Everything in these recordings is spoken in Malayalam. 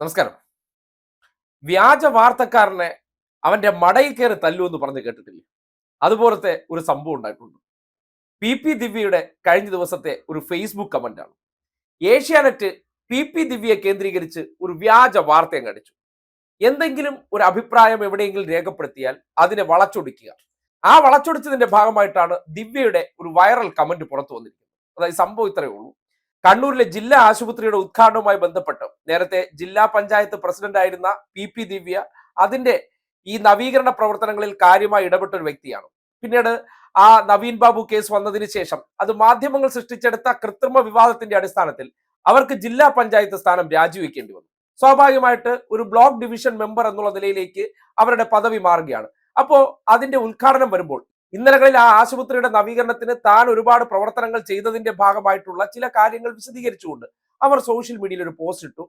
നമസ്കാരം. വ്യാജ വാർത്തക്കാരനെ അവന്റെ മടയിൽ കയറി തല്ലു എന്ന് പറഞ്ഞ് കേട്ടിട്ടില്ലേ? അതുപോലത്തെ ഒരു സംഭവം ഉണ്ടായിട്ടുണ്ട്. പി പി ദിവ്യയുടെ കഴിഞ്ഞ ദിവസത്തെ ഒരു ഫേസ്ബുക്ക് കമന്റാണ് ഏഷ്യാനെറ്റ് പി പി ദിവ്യയെ കേന്ദ്രീകരിച്ച് ഒരു വ്യാജ വാർത്തയും കടിച്ചു എന്തെങ്കിലും ഒരു അഭിപ്രായം എവിടെയെങ്കിലും രേഖപ്പെടുത്തിയാൽ അതിനെ വളച്ചൊടിക്കുക. ആ വളച്ചൊടിച്ചതിന്റെ ഭാഗമായിട്ടാണ് ദിവ്യയുടെ ഒരു വൈറൽ കമന്റ് പുറത്തു വന്നിരിക്കുന്നത്. അതായത് സംഭവം ഇത്രയേ ഉള്ളൂ. കണ്ണൂരിലെ ജില്ലാ ആശുപത്രിയുടെ ഉദ്ഘാടനവുമായി ബന്ധപ്പെട്ട് നേരത്തെ ജില്ലാ പഞ്ചായത്ത് പ്രസിഡന്റ് ആയിരുന്ന പി പി ദിവ്യ അതിന്റെ ഈ നവീകരണ പ്രവർത്തനങ്ങളിൽ കാര്യമായി ഇടപെട്ട ഒരു വ്യക്തിയാണ്. പിന്നീട് ആ നവീൻ ബാബു കേസ് വന്നതിന് ശേഷം അത് മാധ്യമങ്ങൾ സൃഷ്ടിച്ചെടുത്ത കൃത്രിമ വിവാദത്തിന്റെ അടിസ്ഥാനത്തിൽ അവർക്ക് ജില്ലാ പഞ്ചായത്ത് സ്ഥാനം രാജിവെക്കേണ്ടി വന്നു. സ്വാഭാവികമായിട്ട് ഒരു ബ്ലോക്ക് ഡിവിഷൻ മെമ്പർ എന്നുള്ള നിലയിലേക്ക് അവരുടെ പദവി മാറുകയാണ്. അപ്പോ അതിന്റെ ഉദ്ഘാടനം വരുമ്പോൾ ഇന്നലകളിൽ ആ ആശുപത്രിയുടെ നവീകരണത്തിന് താൻ ഒരുപാട് പ്രവർത്തനങ്ങൾ ചെയ്തതിന്റെ ഭാഗമായിട്ടുള്ള ചില കാര്യങ്ങൾ വിശദീകരിച്ചുകൊണ്ട് അവർ സോഷ്യൽ മീഡിയയിൽ ഒരു പോസ്റ്റ് ഇട്ടു.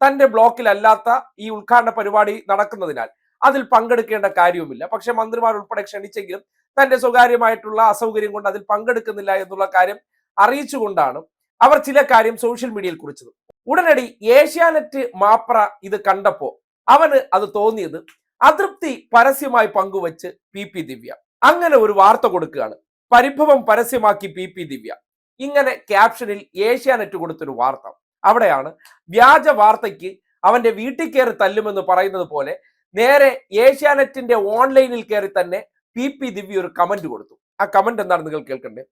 തന്റെ ബ്ലോക്കിലല്ലാത്ത ഈ ഉദ്ഘാടന പരിപാടി നടക്കുന്നതിനാൽ അതിൽ പങ്കെടുക്കേണ്ട കാര്യവുമില്ല. പക്ഷെ മന്ത്രിമാർ ഉൾപ്പെടെ ക്ഷണിച്ചെങ്കിലും തന്റെ സ്വകാര്യമായിട്ടുള്ള അസൗകര്യം കൊണ്ട് അതിൽ പങ്കെടുക്കുന്നില്ല എന്നുള്ള കാര്യം അറിയിച്ചുകൊണ്ടാണ് അവർ ചില കാര്യം സോഷ്യൽ മീഡിയയിൽ കുറിച്ചത്. ഉടനടി ഏഷ്യാനെറ്റ് മാപ്ര ഇത് കണ്ടപ്പോ അവന് അത് തോന്നിയത് അതൃപ്തി പരസ്യമായി പങ്കുവച്ച് പി ദിവ്യ. അങ്ങനെ ഒരു വാർത്ത കൊടുക്കുകയാണ്. പരിഭവം പരസ്യമാക്കി പി പി ദിവ്യ. ഇങ്ങനെ ക്യാപ്ഷനിൽ ഏഷ്യാനെറ്റ് കൊടുത്തൊരു വാർത്ത. അവിടെയാണ് വ്യാജ വാർത്തയ്ക്ക് അവന്റെ വീട്ടിൽ കയറി തല്ലുമെന്ന് പറയുന്നത് പോലെ നേരെ ഏഷ്യാനെറ്റിന്റെ ഓൺലൈനിൽ കയറി തന്നെ പി പി ദിവ്യ ഒരു കമന്റ് കൊടുത്തു. ആ കമന്റ് എന്താണ് നിങ്ങൾ കേൾക്കണ്ടേ?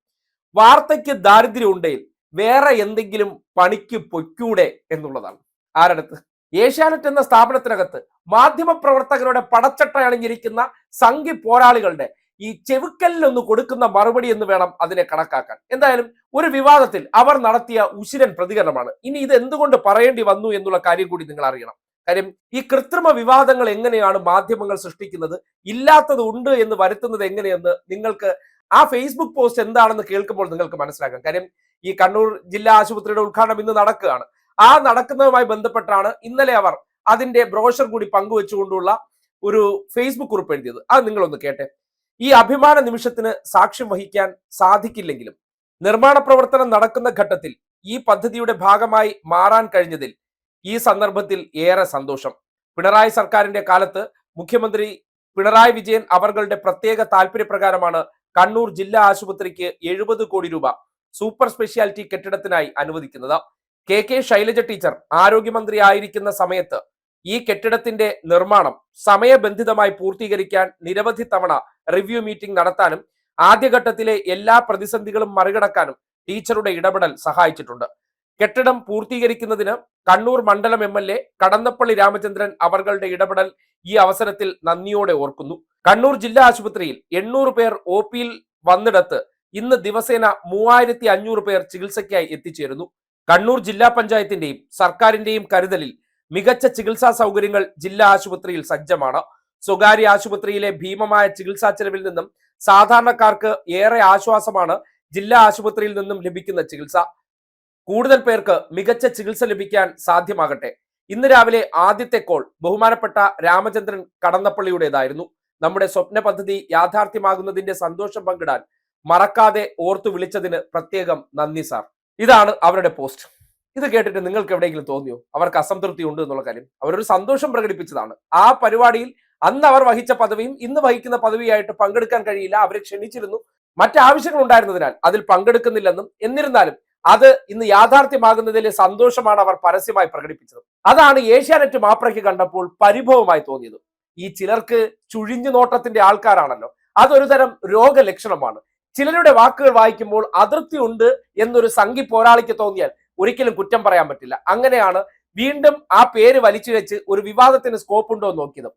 വാർത്തയ്ക്ക് ദാരിദ്ര്യം ഉണ്ടെങ്കിൽ വേറെ എന്തെങ്കിലും പണിക്ക് പൊയ്ക്കൂടെ എന്നുള്ളതാണ്. ആരടുത്ത്? ഏഷ്യാനെറ്റ് എന്ന സ്ഥാപനത്തിനകത്ത് മാധ്യമ പ്രവർത്തകരുടെ പടച്ചട്ട അണിഞ്ഞിരിക്കുന്ന സംഘി പോരാളികളുടെ ഈ ചെവുക്കലിനൊന്ന് കൊടുക്കുന്ന മറുപടി എന്ന് വേണം അതിനെ കണക്കാക്കാൻ. എന്തായാലും ഒരു വിവാദത്തിൽ അവർ നടത്തിയ ഉശിരൻ പ്രതികരണമാണ്. ഇനി ഇത് എന്തുകൊണ്ട് പറയേണ്ടി വന്നു എന്നുള്ള കാര്യം കൂടി നിങ്ങൾ അറിയണം. കാര്യം ഈ കൃത്രിമ വിവാദങ്ങൾ എങ്ങനെയാണ് മാധ്യമങ്ങൾ സൃഷ്ടിക്കുന്നത്? ഇല്ലാത്തത് ഉണ്ട് എന്ന് വരുത്തുന്നത് എങ്ങനെയെന്ന് നിങ്ങൾക്ക് ആ ഫേസ്ബുക്ക് പോസ്റ്റ് എന്താണെന്ന് കേൾക്കുമ്പോൾ നിങ്ങൾക്ക് മനസ്സിലാക്കാം. കാര്യം ഈ കണ്ണൂർ ജില്ലാ ആശുപത്രിയുടെ ഉദ്ഘാടനം ഇന്ന് നടക്കുകയാണ്. ആ നടക്കുന്നതുമായി ബന്ധപ്പെട്ടാണ് ഇന്നലെ അവർ അതിന്റെ ബ്രോഷർ കൂടി പങ്കുവെച്ചുകൊണ്ടുള്ള ഒരു ഫേസ്ബുക്ക് കുറിപ്പ് എഴുതിയത്. അത് നിങ്ങളൊന്ന് കേട്ടെ. ഈ അഭിമാന നിമിഷത്തിന് സാക്ഷ്യം വഹിക്കാൻ സാധിക്കില്ലെങ്കിലും നിർമ്മാണ പ്രവർത്തനം നടക്കുന്ന ഘട്ടത്തിൽ ഈ പദ്ധതിയുടെ ഭാഗമായി മാറാൻ കഴിഞ്ഞതിൽ ഈ സന്ദർഭത്തിൽ ഏറെ സന്തോഷം. പിണറായി സർക്കാരിന്റെ കാലത്ത് മുഖ്യമന്ത്രി പിണറായി വിജയൻ അവർകളുടെ പ്രത്യേക താല്പര്യപ്രകാരമാണ് കണ്ണൂർ ജില്ലാ ആശുപത്രിക്ക് എഴുപത് കോടി രൂപ സൂപ്പർ സ്പെഷ്യാലിറ്റി കെട്ടിടത്തിനായി അനുവദിക്കുന്നത്. കെ കെ ശൈലജ ടീച്ചർ ആരോഗ്യമന്ത്രി ആയിരിക്കുന്ന സമയത്ത് ഈ കെട്ടിടത്തിന്റെ നിർമ്മാണം സമയബന്ധിതമായി പൂർത്തീകരിക്കാൻ നിരവധി തവണ റിവ്യൂ മീറ്റിംഗ് നടത്താനും ആദ്യഘട്ടത്തിലെ എല്ലാ പ്രതിസന്ധികളും മറികടക്കാനും ടീച്ചറുടെ ഇടപെടൽ സഹായിച്ചിട്ടുണ്ട്. കെട്ടിടം പൂർത്തീകരിക്കുന്നതിന് കണ്ണൂർ മണ്ഡലം M L A Kadannappally Ramachandran അവരുടെ ഇടപെടൽ ഈ അവസരത്തിൽ നന്ദിയോടെ ഓർക്കുന്നു. കണ്ണൂർ ജില്ലാ ആശുപത്രിയിൽ എണ്ണൂറ് പേർ ഒ പിയിൽ വന്നിടത്ത് ഇന്ന് ദിവസേന മൂവായിരത്തി അഞ്ഞൂറ് പേർ ചികിത്സയ്ക്കായി എത്തിച്ചേരുന്നു. കണ്ണൂർ ജില്ലാ പഞ്ചായത്തിന്റെയും സർക്കാരിന്റെയും കരുതലിൽ മികച്ച ചികിത്സാ സൗകര്യങ്ങൾ ജില്ലാ ആശുപത്രിയിൽ സജ്ജമാണ്. സ്വകാര്യ ആശുപത്രിയിലെ ഭീമമായ ചികിത്സാ ചെലവിൽ നിന്നും സാധാരണക്കാർക്ക് ഏറെ ആശ്വാസമാണ് ജില്ലാ ആശുപത്രിയിൽ നിന്നും ലഭിക്കുന്ന ചികിത്സ. കൂടുതൽ പേർക്ക് മികച്ച ചികിത്സ ലഭിക്കാൻ സാധ്യമാകട്ടെ. ഇന്ന് രാവിലെ ആദ്യത്തെ കോൾ ബഹുമാനപ്പെട്ട രാമചന്ദ്രൻ കടന്നപ്പള്ളിയുടേതായിരുന്നു. നമ്മുടെ സ്വപ്ന പദ്ധതി യാഥാർത്ഥ്യമാകുന്നതിന്റെ സന്തോഷം പങ്കിടാൻ മറക്കാതെ ഓർത്തു വിളിച്ചതിന് പ്രത്യേകം നന്ദി സാർ. ഇതാണ് അവരുടെ പോസ്റ്റ്. ഇത് കേട്ടിട്ട് നിങ്ങൾക്ക് എവിടെയെങ്കിലും തോന്നിയോ? അവർക്ക് അസംതൃപ്തി ഉണ്ട് എന്നുള്ള കാര്യം. അവരൊരു സന്തോഷം പ്രകടിപ്പിച്ചതാണ്. ആ പരിപാടിയിൽ അന്ന് അവർ വഹിച്ച പദവിയും ഇന്ന് വഹിക്കുന്ന പദവിയായിട്ട് പങ്കെടുക്കാൻ കഴിയില്ല. അവരെ ക്ഷണിച്ചിരുന്നു. മറ്റാവശ്യങ്ങൾ ഉണ്ടായിരുന്നതിനാൽ അതിൽ പങ്കെടുക്കുന്നില്ലെന്നും എന്നിരുന്നാലും അത് ഇന്ന് യാഥാർത്ഥ്യമാകുന്നതിലെ സന്തോഷമാണ് അവർ പരസ്യമായി പ്രകടിപ്പിച്ചത്. അതാണ് ഏഷ്യാനെറ്റ് മാപ്രയ്ക്ക് കണ്ടപ്പോൾ പരിഭവമായി തോന്നിയത്. ഈ ചിലർക്ക് ചുഴിഞ്ഞു നോട്ടത്തിന്റെ ആൾക്കാരാണല്ലോ. അതൊരു തരം രോഗലക്ഷണമാണ്. ചിലരുടെ വാക്കുകൾ വായിക്കുമ്പോൾ അതൃപ്തി ഉണ്ട് എന്നൊരു സംഘി പോരാളിക്ക് തോന്നിയാൽ ഒരിക്കലും കുറ്റം പറയാൻ പറ്റില്ല. അങ്ങനെയാണ് വീണ്ടും ആ പേര് വലിച്ചു വെച്ച് ഒരു വിവാദത്തിന് സ്കോപ്പ് ഉണ്ടോ എന്ന് നോക്കിയത്.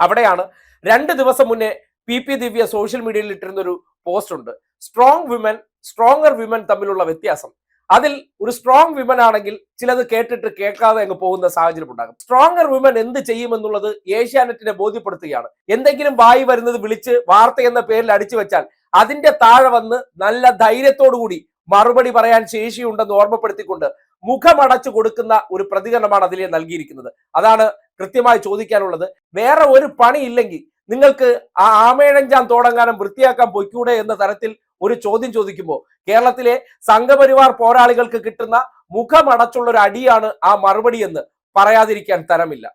അവിടെയാണ് രണ്ട് ദിവസം മുന്നേ പി പി ദിവ്യ സോഷ്യൽ മീഡിയയിൽ ഇട്ടിരുന്ന ഒരു പോസ്റ്റ് ഉണ്ട്. സ്ട്രോങ് വിമൻ സ്ട്രോങ്ങർ വിമൻ തമ്മിലുള്ള വ്യത്യാസം. അതിൽ ഒരു സ്ട്രോങ് വിമൻ ആണെങ്കിൽ ചിലത് കേട്ടിട്ട് കേൾക്കാതെ അങ്ങ് പോകുന്ന സാഹചര്യം ഉണ്ടാകും. സ്ട്രോങ്ങർ വിമൻ എന്ത് ചെയ്യുമെന്നുള്ളത് ഏഷ്യാനെറ്റിനെ ബോധ്യപ്പെടുത്തുകയാണ്. എന്തെങ്കിലും വായി വരുന്നത് വിളിച്ച് വാർത്ത എന്ന പേരിൽ അടിച്ചു വെച്ചാൽ അതിന്റെ താഴെ വന്ന് നല്ല ധൈര്യത്തോടു കൂടി മറുപടി പറയാൻ ശേഷിയുണ്ടെന്ന് ഓർമ്മപ്പെടുത്തിക്കൊണ്ട് മുഖമടച്ചു കൊടുക്കുന്ന ഒരു പ്രതികരണമാണ് അതിലെ നൽകിയിരിക്കുന്നത്. അതാണ് കൃത്യമായി ചോദിക്കാനുള്ളത്. വേറെ ഒരു പണി ഇല്ലെങ്കിൽ നിങ്ങൾക്ക് ആ ആമേഴഞ്ചാം തോടങ്ങാനും വൃത്തിയാക്കാൻ പൊയ്ക്കൂടെ എന്ന തരത്തിൽ ഒരു ചോദ്യം ചോദിക്കുമ്പോൾ കേരളത്തിലെ സംഘപരിവാർ പോരാളികൾക്ക് കിട്ടുന്ന മുഖമടച്ചുള്ള ഒരു അടിയാണ് ആ മറുപടി എന്ന് പറയാതിരിക്കാൻ തരമില്ല.